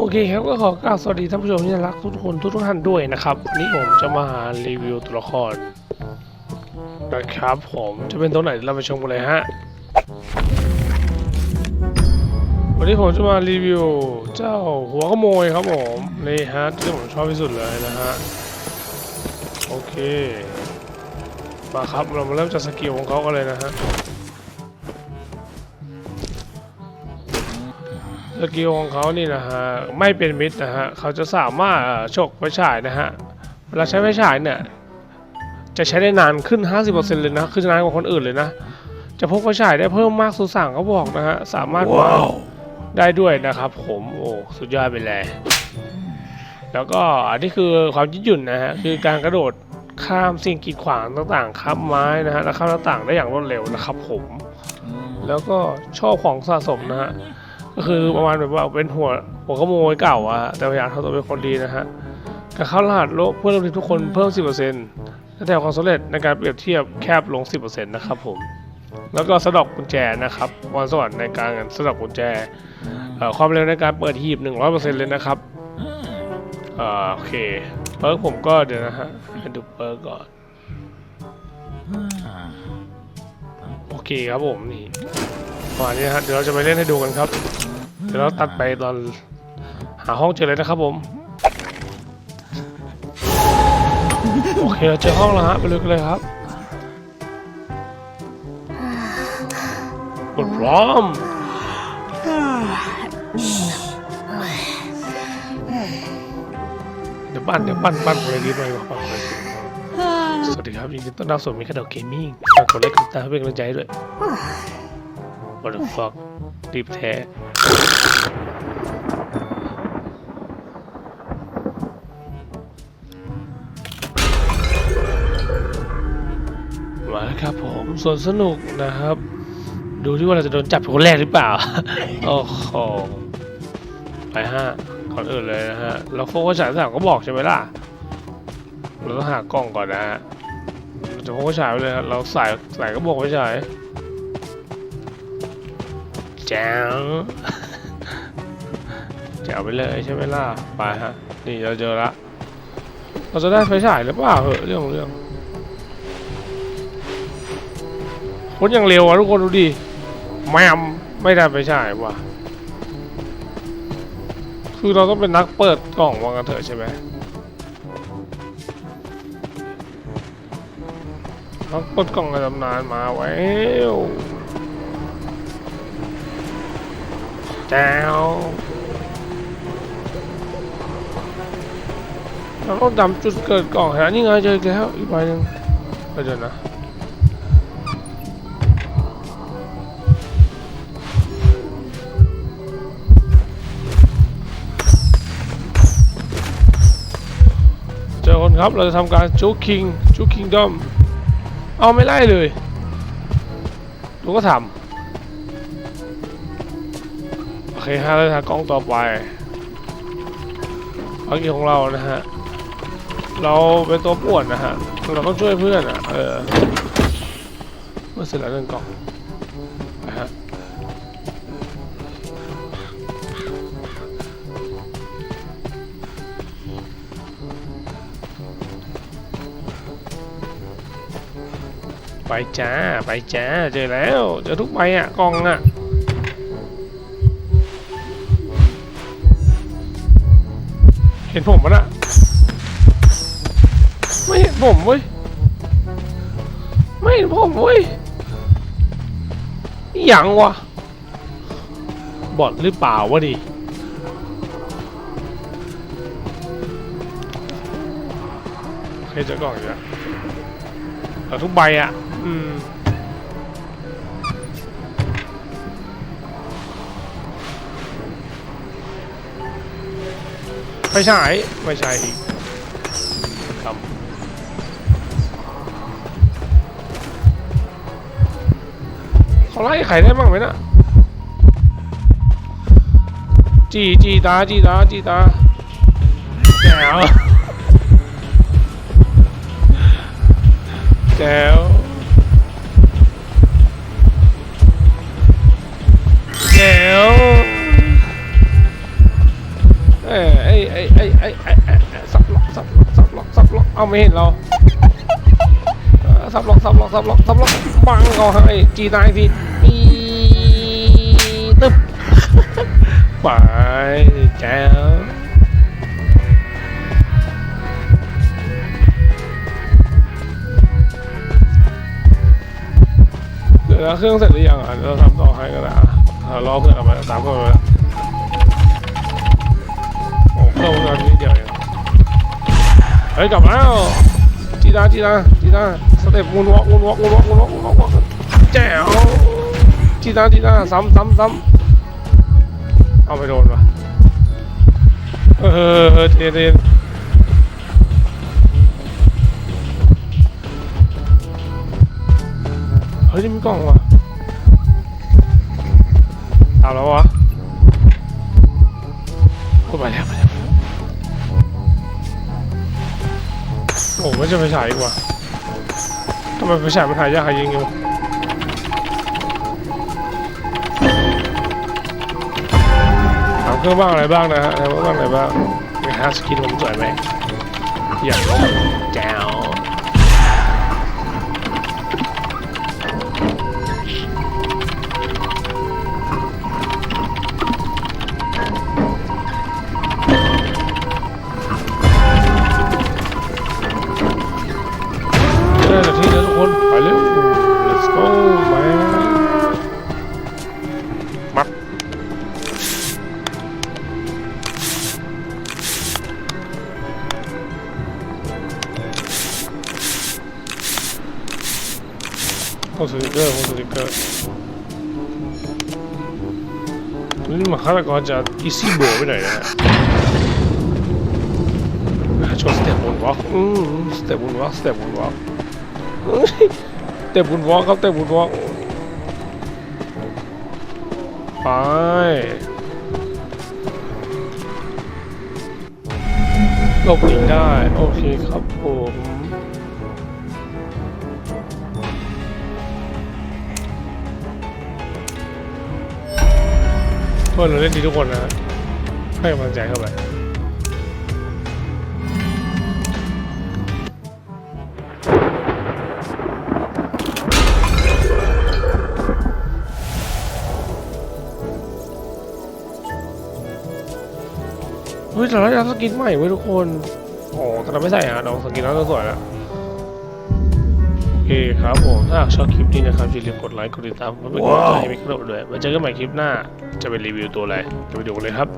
โอเคครับก็ขอกล่าวสวัสดีท่านผู้ชมที่รักทุกคนทุกท่านด้วยนะครับวันนี้ผมจะมารีวิวตัวละครนะครับผมจะเป็นตัวไหนเราไปชมกันเลยฮะวันนี้ผมจะมารีวิวเจ้าหัวขโมยครับผมนี่ฮะที่ผมชอบที่สุดเลยนะฮะโอเคมาครับเรามาเริ่มจากสกิลของเขากันเลยนะฮะ สกิลของเขานี่นะฮะไม่เป็นมิตรนะฮะเขาจะสามารถเอ่อฉกไฟฉายนะฮะเวลาใช้ไฟฉายเนี่ยจะใช้ได้นานขึ้น 50%เลยนะคือนานกว่าคนอื่นเลยนะ จะพกไฟฉายได้เพิ่มมากสุดสั่งเขาบอกนะฮะสามารถวางได้ด้วยนะครับผมโอ้สุดยอดไปเลยแล้วก็อันนี้คือความยืดหยุ่นนะฮะคือการกระโดดข้ามสิ่งกีดขวางต่างๆข้ามไม้นะฮะและข้ามหน้าต่างได้อย่างรวดเร็วนะครับผม แล้วก็ชอบของสะสมนะฮะ ก็คือประมาณแบบว่าเป็นหัวหัวขโมยเก่าอะฮะแต่พยายามทำตัวเป็นคนดีนะฮะการเข้ารหัสโลกเพื่อนร่วมทีมทุกคนเพิ่ม 10%และแต่ความสำเร็จในการเปรียบเทียบแคบลง 10%นะครับผมแล้วก็สะดอกกุญแจนะครับพรสวรรค์ในการสะดอกกุญแจเอ่อความเร็วในการเปิดหีบ 100%เลยนะครับเอ่อโอเคเปิร์กผมก็เดี๋ยวนะฮะให้ดูเปิร์กก่อนโอเคครับผมนี่ ประมาณนี้ฮะเดี๋ยวเราจะไปเล่นให้ดูกันครับ เดี๋ยวเราตัดไปตอนหาห้องเจอเลยนะครับผมโอเคเราเจอห้องแล้วฮะไปเลยกันเลยครับกดพร้อมเดี๋ยวปั้นเดี๋ยวปั้นปั้นอะไรดีไปวะปั้นอะไรสวัสดีครับยินดีต้อนรับสู่มิคาโดเกมมิ่งฝากกดไลค์กดติดตามเพื่อเป็นกำลังใจด้วย What the fuck รีบแท้มาแล้วครับผมส่วนสนุกนะครับ ดูที่ว่าเราจะโดนจับเป็นคนแรกหรือเปล่า โอ้โหไปห้าก่อนอื่นเลยนะฮะเราโฟกัสฉายสามก็บอกใช่ไหมล่ะ เราต้องหากล้องก่อนนะฮะจะโฟกัสฉายไปเลยครับเราส่ใส่ก็บอกไว้ฉาย แจ๋วแจ๋วไปเลยใช่ไหมล่ะ ไปฮะ นี่เราเจอละ เราจะได้ไฟฉายหรือเปล่าเหอะเรื่องของเรื่องคนอย่างเร็วอะทุกคนดูดิแมมไม่ได้ไปฉายว่ะ คือเราต้องเป็นนักเปิดกล่องวางกันเถอะใช่ไหมนักเปิดกล่องในตำนานมาแว้ แจ้วเราต้องจำจุดเกิดก่องฮะนี่ไงเจอแล้วอีกใบหนึ่งเดี๋ยวนะเจอคนครับเราจะทำการจูคิงจูคิงดอมเอาไม่ไล่เลยดูก็ทำ เคฮะแล้วทางกล้องต่อไปภารกิจของเรานะฮะ เราเป็นตัวป่วนนะฮะ เราต้องช่วยเพื่อนอะ เออ เมื่อเสร็จแล้วหนึ่งกล่องนะฮะไปจ้า ไปจ้า เจอแล้ว เจอทุกใบอะ กล่องอะ ห็นผมปะน่ะไม่เห็นผมเว้ย ไม่เห็นผมเว้ยอย่างวะ บอดหรือเปล่าวะดิเคเจอกล่องอีกแล้วเอาทุกใบอะ อืม ไม่ใช่ไม่ใช่อีกครับเขาไล่ไข่ได้บ้างไหมนะจีจีตาจีตาจีตาแจ๋วแจ๋วแจ๋ว ไอ้ไอ้ไอ้ไอ้ไอ้สับล็อกสับล็อกสับล็อกสับล็อกเอาไม่เห็นเราสับล็อกสับล็อกสับล็อกสับล็อกบังเอาให้จีตาที่ปีตึ๊บไปแจ้วเดี๋ยวเครื่องเสร็จหรือยังอะเราทำต่อให้ก็ได้รอเพื่อนอามาตามเพื่อนมา ล้วโอ้เครื่องมันนิดเดียวเองเฮ้ยกลับมาแล้วจีนาจีนาจีนาสเต็ปมูนวอล์กมูนวอล์กมูนวอล์กมูนวอล์กมูนวอล์กแจ๋วจีนาจีนาซ้ำซ้ำซ้ำเอาไปโดนปะเออเทนเทนเฮ้ยนี่มีกล่องวะตามแล้ววะ โอ้ไม่ใช่ไฟฉายอีกว่ะทำไมไฟฉายมันหายากหายิงอยู่ถามเครื่องบ้างอะไรบ้างนะฮะอะไรบ้างอะไรบ้างมีฮาสกินผมสวยไหมอยากรู้แจว บนวอล์กสเต็ปบนวอล์กเตะบุญวอล์กครับเตะบุญวอล์กไปหลบหนีได้ โอเคครับผม พื่อนเราเล่นดีทุกคนนะฮะให้กำลังใจเข้าไปเฮ้ยแต่เราจะสกินใหม่เว้ยทุกคน โอ้แต่เราไม่ใส่อะน้องสกินแล้วก็สวยแล้ว เคครับผมถ้าชอบคลิปนี้นะครับอย่าลืมกดไลค์กดติดตามเพื่อเป็นกำลังใจให้มิกโลด้วยไว้เจอกันใหม่คลิปหน้าจะเป็นรีวิวตัวอะไรจะไปดูกันเลยครับ